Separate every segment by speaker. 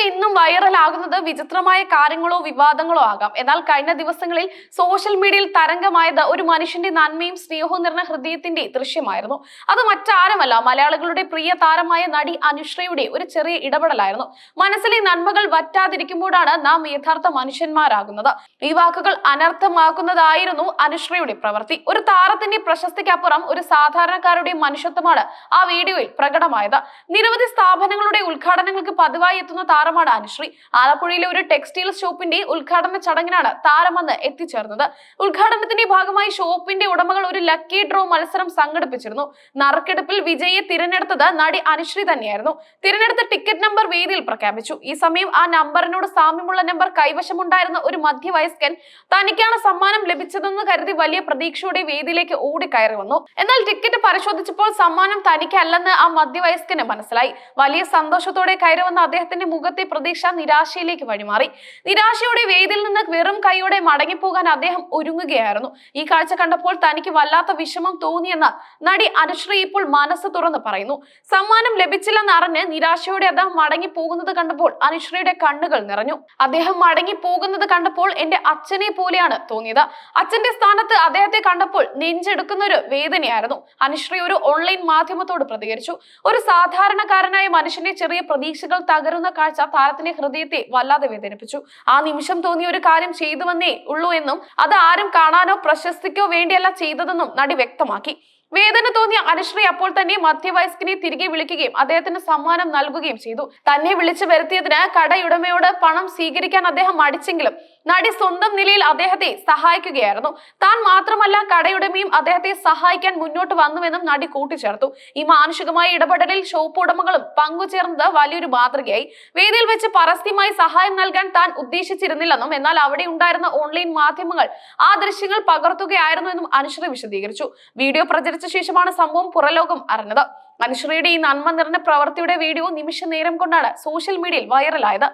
Speaker 1: പക്ഷേ ഇന്നും വൈറലാകുന്നത് വിചിത്രമായ കാര്യങ്ങളോ വിവാദങ്ങളോ ആകാം. എന്നാൽ കഴിഞ്ഞ ദിവസങ്ങളിൽ സോഷ്യൽ മീഡിയയിൽ തരംഗമായത് ഒരു മനുഷ്യന്റെ നന്മയും സ്നേഹവും നിറഞ്ഞ ഹൃദയത്തിന്റെ ദൃശ്യമായിരുന്നു. അത് മറ്റാരുമല്ല മലയാളികളുടെ പ്രിയ താരമായ നടി അനുശ്രീയുടെ ഒരു ചെറിയ ഇടപെടലായിരുന്നു. മനസ്സിലെ നന്മകൾ വറ്റാതിരിക്കുമ്പോഴാണ് നാം യഥാർത്ഥ മനുഷ്യന്മാരാകുന്നത്. ഈ വാക്കുകൾ അനർത്ഥമാക്കുന്നതായിരുന്നു അനുശ്രീയുടെ പ്രവൃത്തി. ഒരു താരത്തിന്റെ പ്രശസ്തിക്കപ്പുറം ഒരു സാധാരണക്കാരുടെ മനുഷ്യത്വമാണ് ആ വീഡിയോയിൽ പ്രകടമായത്. നിരവധി സ്ഥാപനങ്ങളുടെ ഉദ്ഘാടനങ്ങൾക്ക് പതിവായി എത്തുന്ന താരമാണ് അനുശ്രീ. ആലപ്പുഴയിലെ ഒരു ടെക്സ്റ്റൈൽ ഷോപ്പിന്റെ ഉദ്ഘാടന ചടങ്ങിനാണ് താരമെന്ന് എത്തിച്ചേർന്നത്. ഉദ്ഘാടനത്തിന്റെ ഭാഗമായി ഷോപ്പിന്റെ ഉടമകൾ ഒരു ലക്കി ഡ്രോ മത്സരം സംഘടിപ്പിച്ചിരുന്നു. നറുക്കെടുപ്പിൽ വിജയെ തിരഞ്ഞെടുത്തത് നടി അനുശ്രീ തന്നെയായിരുന്നു. തിരഞ്ഞെടുത്ത ടിക്കറ്റ് നമ്പർ വേദിയിൽ പ്രഖ്യാപിച്ചു. ഈ സമയം ആ നമ്പറിനോട് സാമ്യമുള്ള നമ്പർ കൈവശമുണ്ടായിരുന്ന ഒരു മധ്യവയസ്കൻ തനിക്കാണ് സമ്മാനം ലഭിച്ചതെന്ന് കരുതി വലിയ പ്രതീക്ഷയോടെ വേദിയിലേക്ക് ഓടിക്കയറി വന്നു. എന്നാൽ ടിക്കറ്റ് പരിശോധിച്ചപ്പോൾ സമ്മാനം തനിക്കല്ലെന്ന് ആ മധ്യവയസ്കന് മനസ്സിലായി. വലിയ സന്തോഷത്തോടെ കയറി വന്ന അദ്ദേഹത്തിന്റെ മുഖത്തെ പ്രതീക്ഷ നിരാശയിലേക്ക് വഴിമാറി. നിരാശയുടെ വേദിയിൽ നിന്ന് വെറും കൈയോടെ മടങ്ങിപ്പോകാൻ അദ്ദേഹം ഒരുങ്ങുകയായിരുന്നു. ഈ കാഴ്ച കണ്ടപ്പോൾ തനിക്ക് വല്ലാത്ത വിഷമം തോന്നിയെന്ന് നടി അനുശ്രീ ഇപ്പോൾ മനസ്സ് തുറന്ന് പറയുന്നു. സമ്മാനം ലഭിച്ചില്ലെന്ന് അറിഞ്ഞ് നിരാശയോടെ അദ്ദേഹം മടങ്ങി പോകുന്നത് കണ്ടപ്പോൾ അനുശ്രീയുടെ കണ്ണുകൾ നിറഞ്ഞു. അദ്ദേഹം മടങ്ങി പോകുന്നത് കണ്ടപ്പോൾ എന്റെ അച്ഛനെ പോലെയാണ് തോന്നിയത്. അച്ഛന്റെ സ്ഥാനത്ത് അദ്ദേഹത്തെ കണ്ടപ്പോൾ നെഞ്ചെടുക്കുന്ന ഒരു വേദനയായിരുന്നു. അനുശ്രീ ഒരു ഓൺലൈൻ മാധ്യമത്തോട് പ്രതികരിച്ചു. ഒരു സാധാരണക്കാരനായ മനുഷ്യന്റെ ചെറിയ പ്രതീക്ഷകൾ തകരുന്ന കാഴ്ച താരത്തിന്റെ ഹൃദയത്തെ വല്ലാതെ വേദനിപ്പിച്ചു. ആ നിമിഷം തോന്നിയ ഒരു കാര്യം ചെയ്തുവെന്നേ ഉള്ളൂ എന്നും അത് ആരും കാണാനോ പ്രശസ്തിക്കോ വേണ്ടിയല്ല ചെയ്തതെന്നും നടി വ്യക്തമാക്കി. വേദന തോന്നിയ അനുശ്രീ അപ്പോൾ തന്നെ മധ്യവയസ്കനെ തിരികെ വിളിക്കുകയും അദ്ദേഹത്തിന് സമ്മാനം നൽകുകയും ചെയ്തു. തന്നെ വിളിച്ചു വരുത്തിയതിന് കടയുടമയോട് പണം സ്വീകരിക്കാൻ അദ്ദേഹം മടിച്ചെങ്കിലും നടി സ്വന്തം നിലയിൽ അദ്ദേഹത്തെ സഹായിക്കുകയായിരുന്നു. താൻ മാത്രമല്ല കടയുടമയും അദ്ദേഹത്തെ സഹായിക്കാൻ മുന്നോട്ട് വന്നുവെന്നും നടി കൂട്ടിച്ചേർത്തു. ഈ മാനുഷികമായ ഇടപെടലിൽ ഷോപ്പ് ഉടമകളും പങ്കുചേർന്നത് വലിയൊരു മാതൃകയായി. വേദിയിൽ വെച്ച് പരസ്യമായി സഹായം നൽകാൻ താൻ ഉദ്ദേശിച്ചിരുന്നില്ലെന്നും എന്നാൽ അവിടെ ഉണ്ടായിരുന്ന ഓൺലൈൻ മാധ്യമങ്ങൾ ആ ദൃശ്യങ്ങൾ പകർത്തുകയായിരുന്നു എന്നും അനുശ്രീ വിശദീകരിച്ചു. വീഡിയോ പ്രചരിച്ച ശേഷമാണ് സംഭവം പുറലോകം അറിഞ്ഞത്. അനുശ്രീയുടെ ഈ നന്മ നിറഞ്ഞ പ്രവൃത്തിയുടെ വീഡിയോ നിമിഷ നേരം കൊണ്ടാണ് സോഷ്യൽ മീഡിയയിൽ വൈറലായത്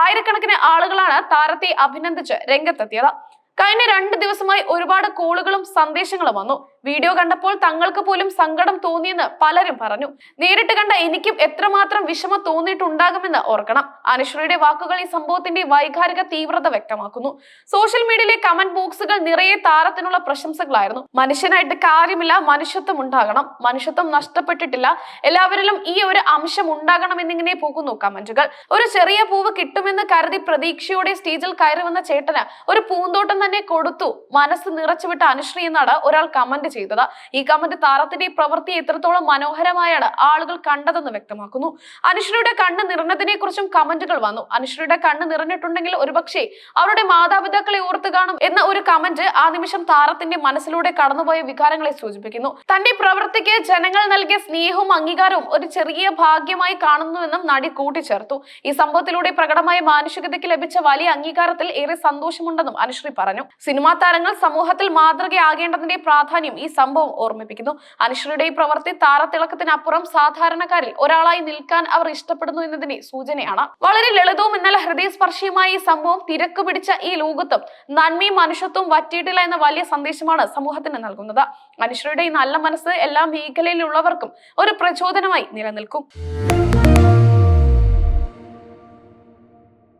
Speaker 1: ആയിരക്കണക്കിന് ആളുകളാണ് താരത്തെ അഭിനന്ദിച്ച് രംഗത്തെത്തിയത്. കഴിഞ്ഞ രണ്ട് ദിവസമായി ഒരുപാട് കോളുകളും സന്ദേശങ്ങളും വന്നു. വീഡിയോ കണ്ടപ്പോൾ തങ്ങൾക്ക് പോലും സങ്കടം തോന്നിയെന്ന് പലരും പറഞ്ഞു. നേരിട്ട് കണ്ട എനിക്കും എത്രമാത്രം വിഷമം തോന്നിയിട്ടുണ്ടാകുമെന്ന് ഓർക്കണം. അനുശ്രീയുടെ വാക്കുകൾ ഈ സംഭവത്തിന്റെ വൈകാരിക തീവ്രത വ്യക്തമാക്കുന്നു. സോഷ്യൽ മീഡിയയിലെ കമന്റ് ബോക്സുകൾ നിറയെ താരത്തിനുള്ള പ്രശംസകളായിരുന്നു. മനുഷ്യനായിട്ട് കാര്യമില്ല മനുഷ്യത്വം ഉണ്ടാകണം. മനുഷ്യത്വം നഷ്ടപ്പെട്ടിട്ടില്ല. എല്ലാവരിലും ഈ ഒരു അംശം ഉണ്ടാകണം എന്നിങ്ങനെ പോകുന്നു കമന്റുകൾ. ഒരു ചെറിയ പൂവ് കിട്ടുമെന്ന് കരുതി പ്രതീക്ഷയോടെ സ്റ്റേജിൽ കയറി വന്ന ചേട്ടന് ഒരു പൂന്തോട്ടം തന്നെ കൊടുത്തു. മനസ്സ് നിറച്ചുവിട്ട അനുശ്രീ എന്നാണ് ഒരാൾ കമന്റ് ചെയ്തത്. ഈ കമന്റ് താരത്തിന്റെ പ്രവൃത്തി എത്രത്തോളം മനോഹരമായാണ് ആളുകൾ കണ്ടതെന്ന് വ്യക്തമാക്കുന്നു. അനുശ്രീയുടെ കണ്ണ് നിറഞ്ഞതിനെ കുറിച്ചും കമന്റുകൾ വന്നു. അനുശ്രീയുടെ കണ്ണ് നിറഞ്ഞിട്ടുണ്ടെങ്കിൽ ഒരുപക്ഷെ അവരുടെ മാതാപിതാക്കളെ ഓർത്ത് കാണും എന്ന ഒരു കമന്റ് ആ നിമിഷം താരത്തിന്റെ മനസ്സിലൂടെ കടന്നുപോയ വികാരങ്ങളെ സൂചിപ്പിക്കുന്നു. തന്റെ പ്രവൃത്തിക്ക് ജനങ്ങൾ നൽകിയ സ്നേഹവും അംഗീകാരവും ഒരു ചെറിയ ഭാഗ്യമായി കാണുന്നുവെന്നും നടി കൂട്ടിച്ചേർത്തു. ഈ സംഭവത്തിലൂടെ പ്രകടമായ മാനുഷികതയ്ക്ക് ലഭിച്ച വലിയ അംഗീകാരത്തിൽ ഏറെ സന്തോഷമുണ്ടെന്നും അനുശ്രീ പറഞ്ഞു സിനിമാ താരങ്ങൾ സമൂഹത്തിൽ മാതൃകയാകേണ്ടതിന്റെ പ്രാധാന്യം ഈ സംഭവം ഓർമ്മിപ്പിക്കുന്നു. അനുശ്രീയുടെ ഈ പ്രവൃത്തി താരത്തിളക്കത്തിനപ്പുറം സാധാരണക്കാരിൽ ഒരാളായി നിൽക്കാൻ അവർ ഇഷ്ടപ്പെടുന്നു എന്നതിന്റെ സൂചനയാണ്. വളരെ ലളിതവും എന്നാൽ ഹൃദയസ്പർശിയുമായ ഈ സംഭവം തിരക്ക് പിടിച്ച ഈ ലോകത്തും നന്മയും മനുഷ്യത്വവും വറ്റിയിട്ടില്ല എന്ന വലിയ സന്ദേശമാണ് സമൂഹത്തിന് നൽകുന്നത്. അനുശ്രീയുടെ ഈ നല്ല മനസ്സ് എല്ലാ മേഖലയിലുള്ളവർക്കും ഒരു പ്രചോദനമായി നിലനിൽക്കും.